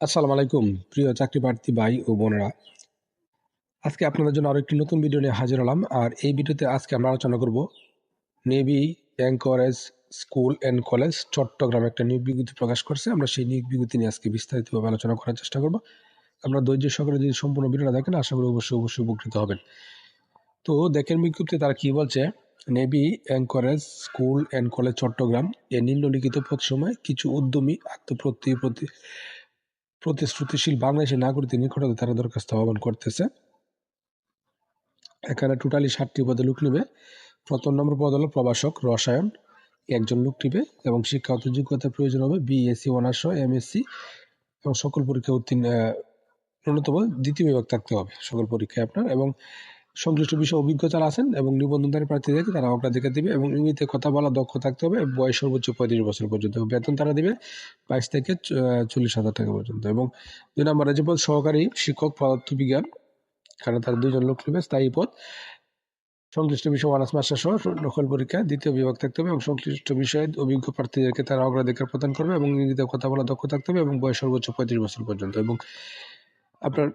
আসসালামু আলাইকুম, প্রিয় চাকরি প্রার্থী ভাই ও বোনেরা। আজকে আপনাদের জন্য আরও একটি নতুন ভিডিও নিয়ে হাজির হলাম, আর এই ভিডিওতে আজকে আমরা আলোচনা করব navy anchorage school and college Chattogram একটা নিয়োগ বিজ্ঞপ্তি প্রকাশ করছে। আমরা সেই নিয়োগ বিজ্ঞপ্তি নিয়ে আজকে বিস্তারিতভাবে আলোচনা করার চেষ্টা করব। আমরা ধৈর্য সহকারে যদি সম্পূর্ণ ভিডিওটা দেখেন, আশা করি অবশ্যই অবশ্যই উপকৃত হবেন। তো দেখেন বিজ্ঞপ্তি তারা কি বলছে navy anchorage school and college Chattogram, এ নিম্নলিখিত পদ সময় কিছু উদ্যমী আত্মপ্রতি প্রতি প্রতিশ্রুতিশীল বাংলাদেশের নাগরিকদের নিকটতে তারা দরখাস্ত আহ্বান করতেছে। এখানে টোটালি ষাটটি পদে লোক নেবে। প্রথম নম্বর পদ হলো প্রবাসক রসায়ন একজন লোক নিবে এবং শিক্ষাগত যোগ্যতার প্রয়োজন হবে বিএসসি অনার্স এমএসসি এবং সকল পরীক্ষা উত্তীর্ণ ন্যূনতম দ্বিতীয় বিভাগ থাকতে হবে। সকল পরীক্ষায় আপনার এবং সংশ্লিষ্ট বিষয়ে অভিজ্ঞতা আছেন এবং নিবন্ধনকারী প্রার্থীদেরকে তারা অগ্রাধিকার দেবে এবং ইংরেজিতে কথা বলা, দক্ষ থাকতে হবে বয়স সর্বোচ্চ পঁয়ত্রিশ বছর পর্যন্ত বেতন তারা দেবে বাইশ থেকে চল্লিশ হাজার টাকা পর্যন্ত এবং দুই নম্বরে যে পদ সহকারী শিক্ষক পদার্থবিজ্ঞান। কারণ তারা দুজন লোক নেবে, স্থায়ী পদ। সংশ্লিষ্ট বিষয় অনার্স মাস্টার সহ নকল পরীক্ষা, দ্বিতীয় বিভাগ থাকতে হবে এবং সংশ্লিষ্ট বিষয়ে অভিজ্ঞ প্রার্থীদেরকে তারা অগ্রাধিকার প্রদান করবে এবং ইংরেজিতে কথা বলা, দক্ষ থাকতে হবে এবং বয়স সর্বোচ্চ পঁয়ত্রিশ বছর পর্যন্ত এবং আপনার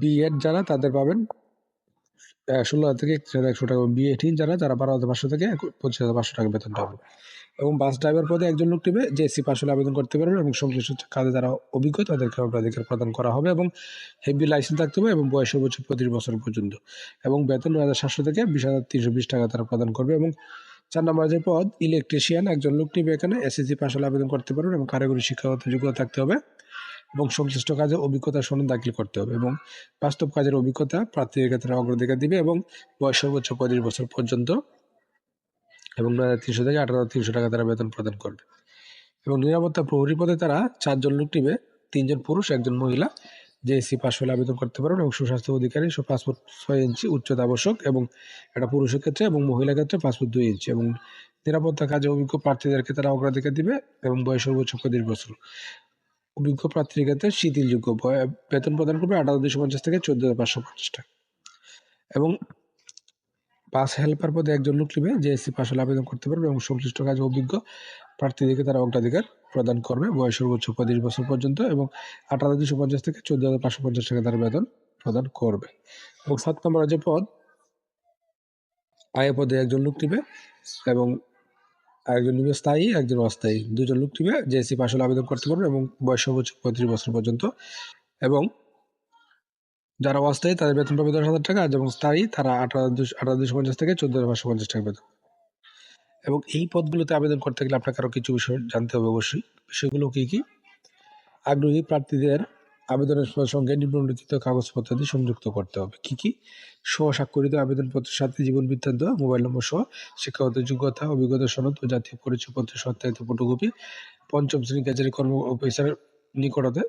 বিএড যারা, তাদের পাবেন ষোলো হাজার থেকে একত্রিশ হাজার একশো টাকা বিএ এইটিন যারা যারা বারো হাজার পাঁচশো থেকে পঁচিশ হাজার পাঁচশো টাকা বেতন পাবে এবং বাস ড্রাইভার পদে একজন লোক নেবে জেএসসি পাশ হলে আবেদন করতে পারবে এবং সংশ্লিষ্ট কাজে যারা অভিজ্ঞ তাদেরকে অগ্রাধিকার প্রদান করা হবে এবং হেভি লাইসেন্স থাকতে হবে এবং বয়স সর্বোচ্চ পঁয়ত্রিশ বছর পর্যন্ত। এবং বেতন নয় হাজার সাতশো থেকে বিশ হাজার তিনশো বিশ টাকা তারা প্রদান করবে এবং চার নম্বর যে পদ ইলেকট্রিশিয়ান একজন লোক নেবে এখানে এসএসসি পাশ হলে আবেদন করতে পারবেন এবং কারিগরি শিক্ষাগত যোগ্যতা থাকতে হবে। এবং সংশ্লিষ্ট কাজে অভিজ্ঞতা সনদ দাখিল করতে হবে এবং বাস্তব কাজের অভিজ্ঞতা প্রার্থীদের ক্ষেত্রে অগ্রাধিকার দিবে এবং বয়স সর্বোচ্চ পঁয়ত্রিশ বছর পর্যন্ত এবং নয় হাজার তিনশো থেকে আট হাজার তিনশো টাকা তারা বেতন প্রদান করবে। এবং নিরাপত্তা প্রহরী পদে তারা চারজন লোক নিবে, তিনজন পুরুষ, একজন মহিলা। জেএসসি পাস হলে আবেদন করতে পারেন এবং সুস্বাস্থ্য অধিকারী সব পাসপোর্ট ছয় ইঞ্চি, উচ্চতা আবশ্যক এবং এটা পুরুষের ক্ষেত্রে এবং মহিলার ক্ষেত্রে পাসপোর্ট দুই ইঞ্চি। এবং নিরাপত্তা কাজে অভিজ্ঞ প্রার্থীদেরকে তারা অগ্রাধিকার দিবে এবং বয়স সর্বোচ্চ পঁয়ত্রিশ বছর। অভিজ্ঞ প্রার্থীর ক্ষেত্রে শিথিলযোগ্য। বেতন প্রদান করবে হাজার দুশো পঞ্চাশ থেকে চোদ্দ হাজার পাঁচশো পঞ্চাশ টাকা। এবং পাস হেল্পার পদে একজন লোক নেবে, যে এসসি পাশ হলে আবেদন করতে পারবে এবং সংশ্লিষ্ট কাজে অভিজ্ঞ প্রার্থীদেরকে তারা অগ্রাধিকার প্রদান করবে। বয়স সর্বোচ্চ পঁয়ত্রিশ বছর পর্যন্ত এবং হাজার দুশো পঞ্চাশ থেকে চোদ্দ হাজার পাঁচশো পঞ্চাশ টাকা তারা বেতন প্রদান করবে। এবং সাত নম্বর যে পদ, আয় পদে একজন লোক নেবে এবং একজন নিবে স্থায়ী একজন অস্থায়ী। দুজন লোক নিবে জেএসসি পাশ হলে আবেদন করতে পারবে এবং বয়স সর্বোচ্চ পঁয়ত্রিশ বছর পর্যন্ত। এবং যারা অস্থায়ী, তাদের বেতন পাবে দশ হাজার টাকা এবং স্থায়ী, তারা আঠারো দুশো হাজার দুশো পঞ্চাশ থেকে চোদ্দ হাজার পাঁচশো পঞ্চাশ টাকা বেতন। এবং এই পদগুলোতে আবেদন করতে গেলে আপনাকে আরও কিছু বিষয় জানতে হবে অবশ্যই। বিষয়গুলো কী কী? আগ্রহী প্রার্থীদের আবেদনের সঙ্গে নিম্নলিখিত কাগজপত্রাদি সংযুক্ত করতে হবে। কি কি? স্বস্বাক্ষরিত আবেদনপত্রের সাথে জীবন বৃত্তান্ত, মোবাইল নম্বর সহ শিক্ষাগত যোগ্যতা, অভিজ্ঞতা সনদ ও জাতীয় পরিচয়পত্রের সত্যায়িত ফটোকপি, পঞ্চম শ্রেণি কাজের কর্ম অফিসারের নিকটতে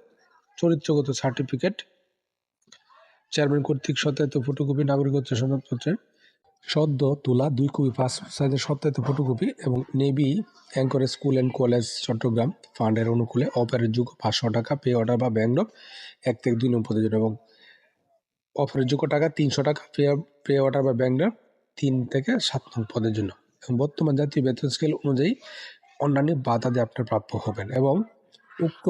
চরিত্রগত সার্টিফিকেট, চেয়ারম্যান কর্তৃক সত্যায়িত ফটোকপি, নাগরিকত্ব সনদপত্রের সদ্য তোলা দুই কপি পাঁচ সাইজের সত্যায়িত ফটোকপি এবং navy anchor school and college Chattogram ফান্ডের অনুকূলে অফারের যোগ্য পাঁচশো টাকা পে অর্ডার বা ব্যাংক নোট এক থেকে দুই নম্বর জন্য এবং অফারের যোগ্য টাকা তিনশো টাকা পে পে অর্ডার বা ব্যাংক নোট তিন থেকে সাত নং পদের জন্য। এবং বর্তমান জাতীয় বেতন স্কেল অনুযায়ী অন্যান্য বাধা দিয়ে আপনার প্রাপ্য হবেন এবং উক্ত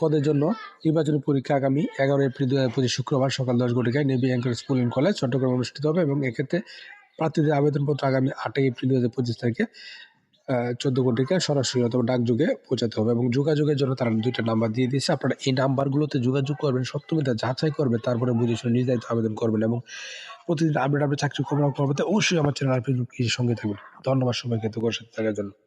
পদের জন্য নির্বাচনী পরীক্ষা আগামী এগারো এপ্রিল দু হাজার পঁচিশ শুক্রবার সকাল দশ ঘটিকায় navy anchor school and college, Chattogram অনুষ্ঠিত হবে এবং এক্ষেত্রে প্রার্থীদের আবেদনপত্র আগামী আটই এপ্রিল দু হাজার পঁচিশ তারিখে চোদ্দ কোটিকে সরাসরি অথবা ডাকযোগে পৌঁছাতে হবে এবং যোগাযোগের জন্য তারা দুইটা নাম্বার দিয়ে দিয়েছে। আপনারা এই নাম্বারগুলোতে যোগাযোগ করবেন, সত্যমিতা যাচাই করবে তারপরে বুঝে শুনে দায়িত্ব আবেদন করবেন এবং প্রতিদিন আপডেট আপডেট চাকরি খবর পরবর্তী অবশ্যই আমার চ্যানেল আর ফেসবুক সঙ্গে থাকবেন। ধন্যবাদ সবাইকে এত করে থাকার জন্য।